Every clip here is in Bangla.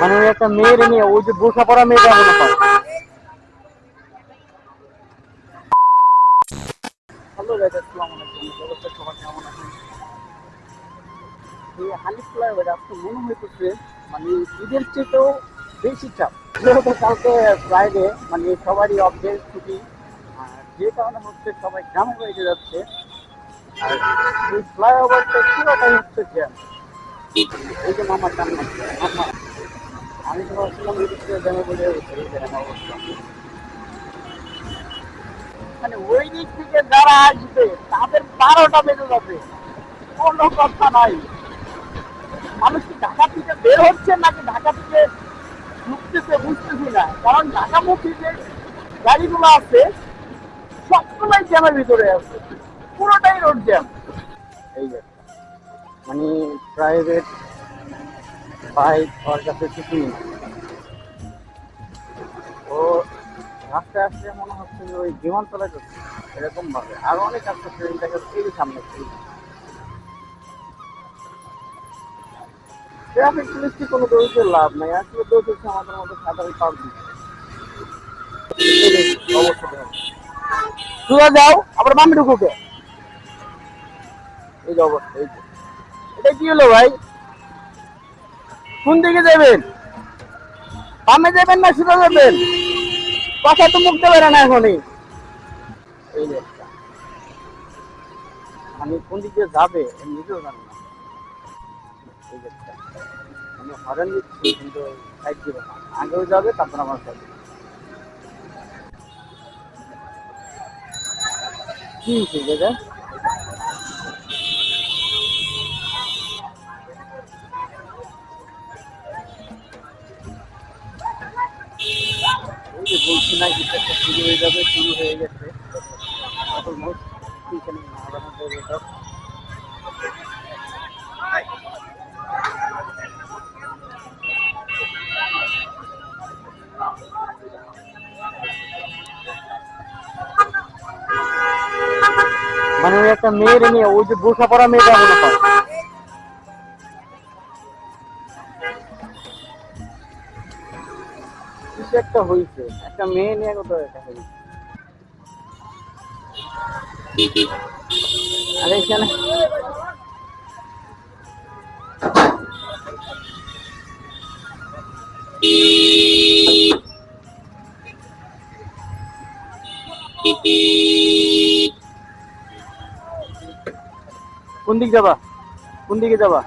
মানে ওই একটা মেয়ের নিয়ে ওই যে বোরখা পরা মেয়েটা মনে হয়। কেমন ফ্লাইওভার মনে বেশি ফ্রাইডে মানে সবারই অফডের ছুটি যে কারণে হচ্ছে সবাই গ্রামে বাড়িতে যাচ্ছে, আর ফ্লাইওভারটা পুরোটাই হচ্ছে জ্যাম এই যে মামা কান্না মামা। আমি তো ভাবছিলাম এদিকে জ্যামে বলে মানে ওই দিক থেকে যারা আসবে, তাদের বারোটা বেজে যাবে। কোনো কথা নাই। মানুষ কি ঢাকা থেকে বের হচ্ছে নাকি ঢাকা থেকে ঢুকতেছে বুঝতেছি না। কারণ ঢাকামুখী যে গাড়িগুলো আছে, সবগুলোই জ্যামের ভিতরে আছে। পুরোটাই রোড জ্যাম এই মানে প্রাইভেট বাইক ওর কাছে কিছুই ও, রাস্তায় আসলে মনে হচ্ছে যে ওই বিমানতলায় যাচ্ছে। এরকম ভাবে। আরও অনেক আছে ট্রেন দেখা যাচ্ছে এই সামনে ট্রাফিক পুলিশকে কোনো দোষে লাভ নাই? আসলে দোষ হচ্ছে আমাদের মতো সাধারণ পাবলিক। সোজা যাও আবার বামে ঢুকুকে এই যে অবস্থা, এই এটা কি হলো ভাই? কোন দিকে যাবেন? বামে যাবেন না সোজা যাবেন? কথা তো মুখতে পারে না এখনই। আমি কোন দিকে যাবে নিজেও জানি না। এই যে, আমি হরেন দিচ্ছি, কিন্তু সাইড দিব না। আগেও যাবে, তারপর আমার যাবে। কি হয়েছে, দাদা? যে বলছি না কিছু একটা শুরু হয়ে যাবে, শুরু হয়ে গেছে। মানে ওই একটা মেয়ের নিয়ে ওই যে বোরখা পরা মেয়েটা মনে কিছু একটা হয়েছে, একটা মেয়ে নিয়ে কত একটা হয়েছে। এখানে কোন দিক যাবা? কোন দিকে যাবা?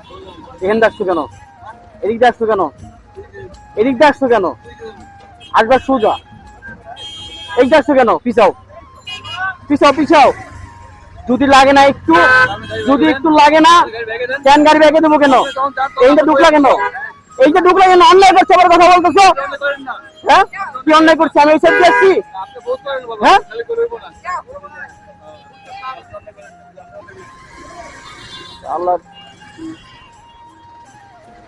এখানে ডাকছো কেন? এদিক ডাকছো কেন? এদিক ডাকছো কেন? আসবার সোজা। এই ডাকছো কেন? পিছাও। পিছাও পিছাও। যদি লাগে না একটু, যদি একটু লাগে না কেন গাড়ি ব্যাগে দেবো কেন? এইটা ঢুকলা কেন? এইটা ঢুকলা কেন? অন্যায় করছে, আবার কথা বলতেছো? হ্যাঁ? কি অন্যায় করছে? আমি এই সাইড দিয়ে আসছি? হ্যাঁ?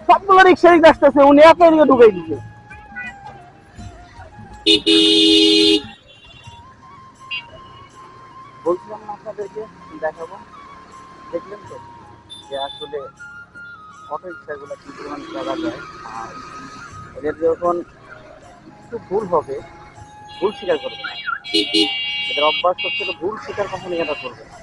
সবগুলো রিক্সা রিক্সা আসতেছে, উনি একা এদিকে ঢুকাই দিচ্ছে বলছিলাম আপনাদেরকে, দেখাবো। দেখলেন তো যে আসলে অটো রিক্সাগুলো কি পরিমাণ জায়গা যায়, আর এদের যখন একটু ভুল হবে, ভুল স্বীকার করবে না। এদের অভ্যাস হচ্ছে ভুল স্বীকার কখনই এরা করবে না।